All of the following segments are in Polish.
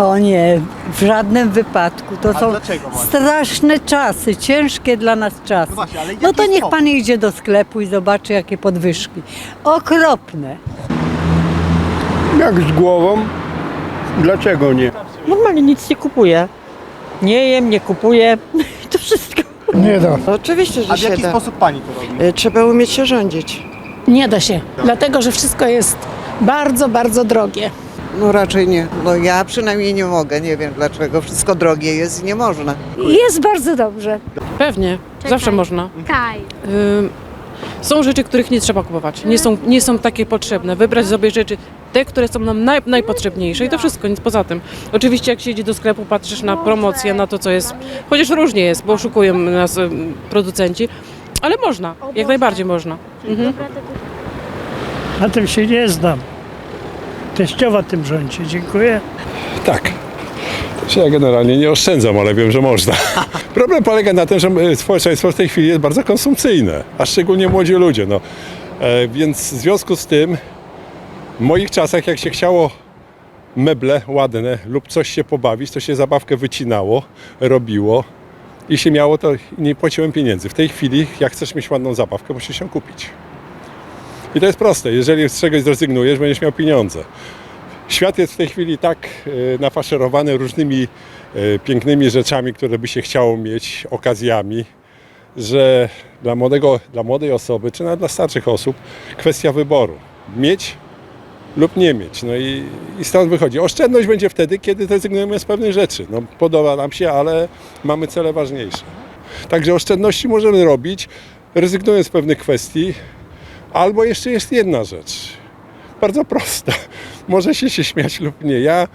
O nie, w żadnym wypadku. To A są dlaczego właśnie? straszne czasy, ciężkie dla nas czasy. No właśnie, ale No jaki to jest niech powód? pan idzie do sklepu i zobaczy, jakie podwyżki. Okropne. Jak z głową? Dlaczego nie? Normalnie nic nie kupuję. Nie jem, nie kupuję. To wszystko. Nie da. Oczywiście, że A w się jaki da. sposób pani to robi? Y, Trzeba umieć się rządzić. Nie da się, dlatego że wszystko jest bardzo, bardzo drogie. No raczej nie. No ja przynajmniej nie mogę, nie wiem dlaczego. Wszystko drogie jest i nie można. Jest bardzo dobrze. Pewnie, zawsze można. Kaj. Ym, są rzeczy, których nie trzeba kupować. Nie są, nie są takie potrzebne. Wybrać sobie rzeczy, te, które są nam naj, najpotrzebniejsze i to wszystko, nic poza tym. Oczywiście jak się idzie do sklepu, patrzysz na promocję, na to, co jest, chociaż różnie jest, bo oszukują nas ym, producenci, ale można, jak najbardziej można. Mhm. Na tym się nie znam. Teściowa tym rządzi. Dziękuję. Tak. Ja generalnie nie oszczędzam, ale wiem, że można. Problem polega na tym, że e, społeczeństwo w tej chwili jest bardzo konsumpcyjne, a szczególnie młodzi ludzie. No. E, więc w związku z tym w moich czasach, jak się chciało meble ładne lub coś się pobawić, to się zabawkę wycinało, robiło i się miało to, nie płaciłem pieniędzy. W tej chwili, jak chcesz mieć ładną zabawkę, musisz ją kupić. I to jest proste. Jeżeli z czegoś zrezygnujesz, będziesz miał pieniądze. Świat jest w tej chwili tak e, nafaszerowany różnymi e, pięknymi rzeczami, które by się chciało mieć, okazjami, że dla, młodego, dla młodej osoby, czy nawet dla starszych osób, kwestia wyboru. Mieć lub nie mieć. No i, i stąd wychodzi. Oszczędność będzie wtedy, kiedy rezygnujemy z pewnych rzeczy. No, podoba nam się, ale mamy cele ważniejsze. Także oszczędności możemy robić, rezygnując z pewnych kwestii. Albo jeszcze jest jedna rzecz bardzo prosta. Może się, śmiać lub nie. Ja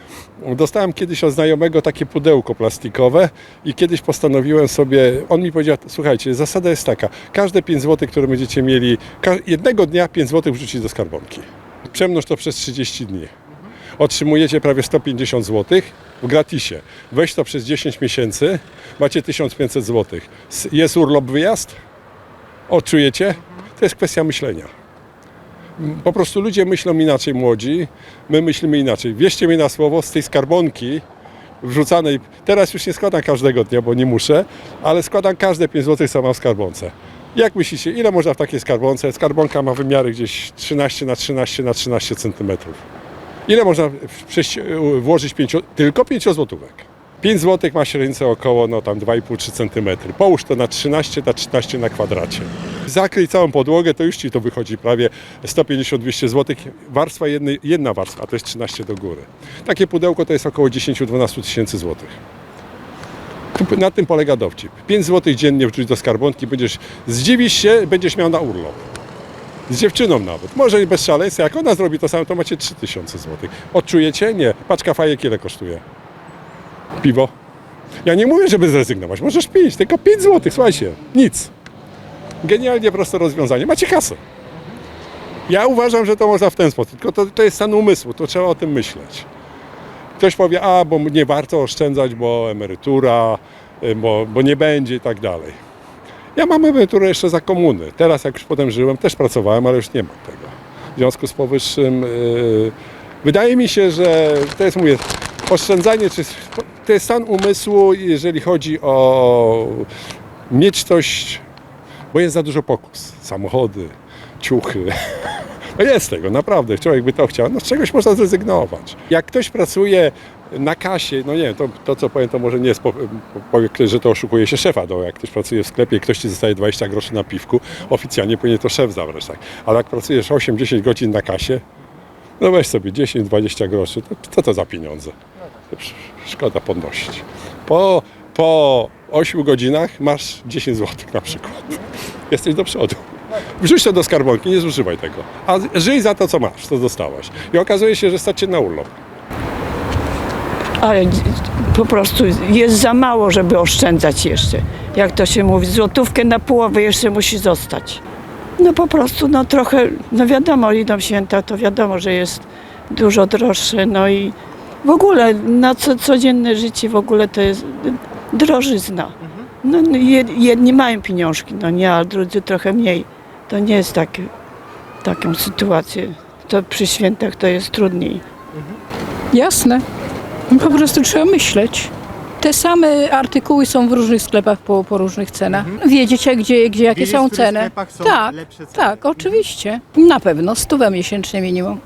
dostałem kiedyś od znajomego takie pudełko plastikowe i kiedyś postanowiłem sobie, on mi powiedział, słuchajcie, zasada jest taka, każde 5 zł, które będziecie mieli, jednego dnia 5 zł wrzucić do skarbonki. Przemnóż to przez 30 dni. Otrzymujecie prawie 150 zł w gratisie. Weź to przez 10 miesięcy, macie 1500 zł. Jest urlop, wyjazd? Odczujecie? To jest kwestia myślenia. Po prostu ludzie myślą inaczej młodzi, my myślimy inaczej. Wierzcie mi na słowo, z tej skarbonki wrzucanej, teraz już nie składam każdego dnia, bo nie muszę, ale składam każde 5 zł, co mam w skarbonce. Jak myślicie, ile można w takiej skarbonce? Skarbonka ma wymiary gdzieś 13 na 13 na 13 centymetrów. Ile można włożyć tylko 5 złotówek? 5 zł ma średnicę około no, tam 2,5-3 cm. Połóż to na 13 na 13 na kwadracie. Zakryj całą podłogę, to już Ci to wychodzi prawie 150-200 zł. Warstwa jednej, jedna warstwa, a to jest 13 do góry. Takie pudełko to jest około 10-12 tysięcy złotych. Na tym polega dowcip. 5 zł dziennie wrzuć do skarbonki, będziesz, zdziwisz się, będziesz miał na urlop. Z dziewczyną nawet. Może bez szaleństwa. Jak ona zrobi to samo, to macie 3000 zł. Odczujecie? Nie. Paczka fajek ile kosztuje? Piwo? Ja nie mówię, żeby zrezygnować. Możesz pić, tylko 5 zł, słuchajcie. Nic. Genialnie proste rozwiązanie. Macie kasę. Ja uważam, że to można w ten sposób. Tylko to, to jest stan umysłu, to trzeba o tym myśleć. Ktoś powie, a bo nie warto oszczędzać, bo emerytura, y, bo, bo nie będzie i tak dalej. Ja mam emeryturę jeszcze za komuny. Teraz jak już potem żyłem, też pracowałem, ale już nie mam tego. W związku z powyższym yy, wydaje mi się, że to jest, mówię, oszczędzanie, czy to jest stan umysłu, jeżeli chodzi o mieć coś, bo jest za dużo pokus. Samochody, ciuchy. No jest tego, naprawdę. Człowiek by to chciał. No z czegoś można zrezygnować. Jak ktoś pracuje na kasie, no nie wiem, to, to co powiem, to może nie jest, po- powie ktoś, że to oszukuje się szefa, no jak ktoś pracuje w sklepie i ktoś ci zostaje 20 groszy na piwku, oficjalnie powinien to szef zabrać, tak. Ale jak pracujesz 8-10 godzin na kasie, no weź sobie 10-20 groszy, to co to za pieniądze? Szkoda podnosić. Po, po 8 godzinach masz 10 zł na przykład. Jesteś do przodu. Wrzuć to do skarbonki, nie zużywaj tego. A żyj za to, co masz, co dostałaś. I okazuje się, że stać cię na urlop. Ale po prostu jest za mało, żeby oszczędzać jeszcze. Jak to się mówi, złotówkę na połowę jeszcze musi zostać. No po prostu, no trochę, no wiadomo, idą święta, to wiadomo, że jest dużo droższe, no i w ogóle na co, codzienne życie w ogóle to jest drożyzna. No, no jed- jedni mają pieniążki, no nie, a drudzy trochę mniej. To nie jest tak, taką sytuację. To przy świętach to jest trudniej. Jasne. Po prostu trzeba myśleć. Te same artykuły są w różnych sklepach po, po różnych cenach. Wiedzieć, jak gdzie, gdzie jakie Wiedzieć, są w których ceny. sklepach są tak, lepsze ceny. tak, oczywiście. Na pewno, stówę miesięcznie minimum.